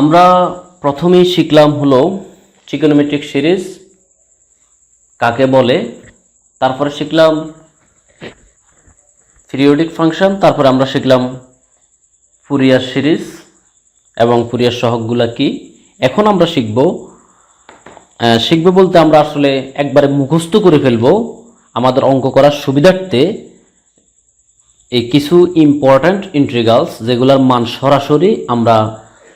আমরা প্রথমেই শিখলাম হলো চিকোনোমেট্রিক সিরিজ কাকে বলে, তারপরে শিখলাম পিরিয়ডিক ফাংশন তারপরে আমরা শিখলাম ফুরিয়ার সিরিজ এবং ফুরিয়ার সহগগুলা কি। এখন আমরা শিখব শিখবে বলতে আমরা আসলে একবারে মুখস্থ করে ফেলব আমাদের অঙ্ক করার সুবিধার্থে এই কিছু ইম্পর্ট্যান্ট ইন্ট্রিগালস যেগুলোর মান সরাসরি আমরা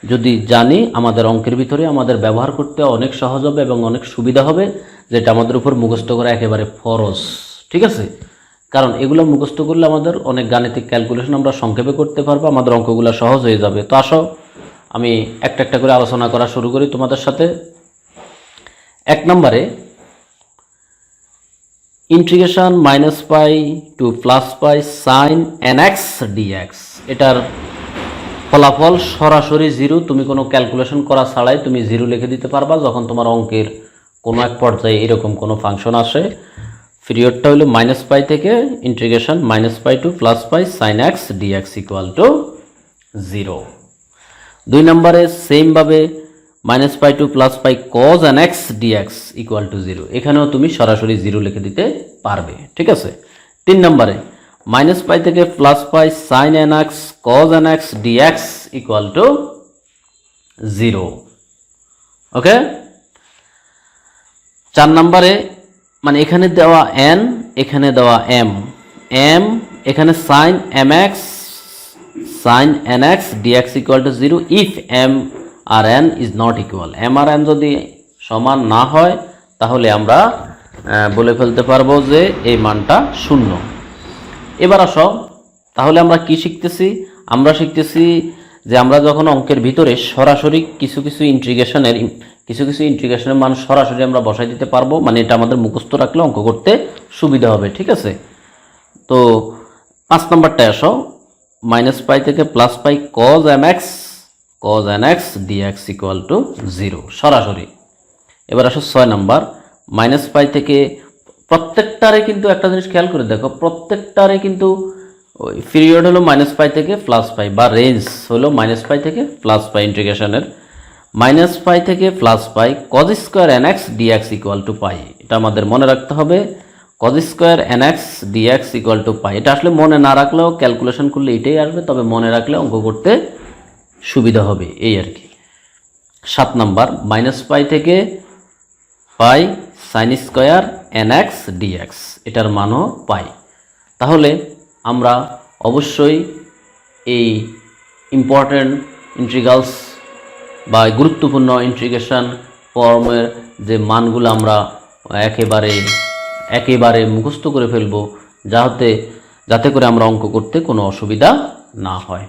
যদি জানি আমাদের অঙ্কের ভিতরে আমাদের ব্যবহার করতে অনেক সহজ হবে এবং অনেক সুবিধা হবে, যেটা আমাদের উপর মুখস্থ করা একেবারে ফরজ। ঠিক আছে? কারণ এগুলো মুখস্থ করলে আমাদের অনেক গাণিতিক ক্যালকুলেশন আমরা সংক্ষেপে করতে পারব, আমাদের অঙ্কগুলো সহজ হয়ে যাবে। তো আসো, আমি একটা একটা করে আলোচনা করা শুরু করি তোমাদের সাথে। এক নম্বরে integration minus pi to plus pi sine n x dx এটার ফলাফল সরাসরি জিরো, তুমি কোনো ক্যালকুলেশন করা ছাড়াই তুমি জিরো লিখে দিতে পারবা যখন তোমার অঙ্কের কোনো এক পর্যায়ে এরকম কোনো ফাংশন আসে। পিরিয়ডটা হলো মাইনাস পাই থেকে integration minus pi to plus pi sine x dx equal to zero দুই নম্বরে সেমভাবে minus pi to plus pi cos n x dx equal to zero এখানেও তুমি সরাসরি জিরো লিখে দিতে পারবে, ঠিক আছে? তিন নম্বরে মাইনাস পাই থেকে plus pi sine n x cos n x dx equal to zero okay চার নম্বরে মানে এখানে দেওয়া এন এখানে দেওয়া এম এম এখানে sine m x sine n x dx equal to zero if m R n is not equal m R n যদি সমান না হয়, তাহলে আমরা বলে ফেলতে পারব যে এই মানটা শূন্য। এবার আসো। তাহলে আমরা কি শিখতেছি? আমরা শিখতেছি যে আমরা যখন অঙ্কের ভিতরে সরাসরি কিছু কিছু ইন্ট্রিগেশনের কিছু কিছু ইন্ট্রিগেশনের মান সরাসরি আমরা বসাই দিতে পারব মানে এটা আমাদের মুখস্থ রাখলে অঙ্ক করতে সুবিধা হবে, ঠিক আছে? তো পাঁচ নম্বরটায় আসো। মাইনাস পাই থেকে plus pi cos m x cos n x d x equal to zero সরাসরি। এবার আসো ছয় নাম্বার। মাইনাস পাই থেকে প্রত্যেকটারে কিন্তু একটা জিনিস খেয়াল করে দেখো, প্রত্যেকটারে কিন্তু ওই পিরিয়ড হলো মাইনাস পাই থেকে প্লাস পাই বা রেঞ্জ হলো মাইনাস পাই থেকে প্লাস পাই ইন্টিগ্রেশনের মাইনাস পাই থেকে plus pi cos square n x dx equal to pi এটা আমাদের মনে রাখতে হবে। Cos square n x dx equal to pi এটা আসলে মনে না রাখলেও ক্যালকুলেশন করলে এটাই আসবে, তবে মনে রাখলে অঙ্ক করতে সুবিধা হবে, এই আর কি। সাত নাম্বার মাইনাস পাই থেকে pi sine square n x dx এটার মানও পাই। তাহলে আমরা অবশ্যই এই ইম্পর্ট্যান্ট ইন্ট্রিগালস বা গুরুত্বপূর্ণ ইন্ট্রিগেশন ফর্মের যে মানগুলো আমরা একেবারে একেবারে মুখস্থ করে ফেলব, যাতে যাতে করে আমরা অঙ্ক করতে কোনো অসুবিধা না হয়।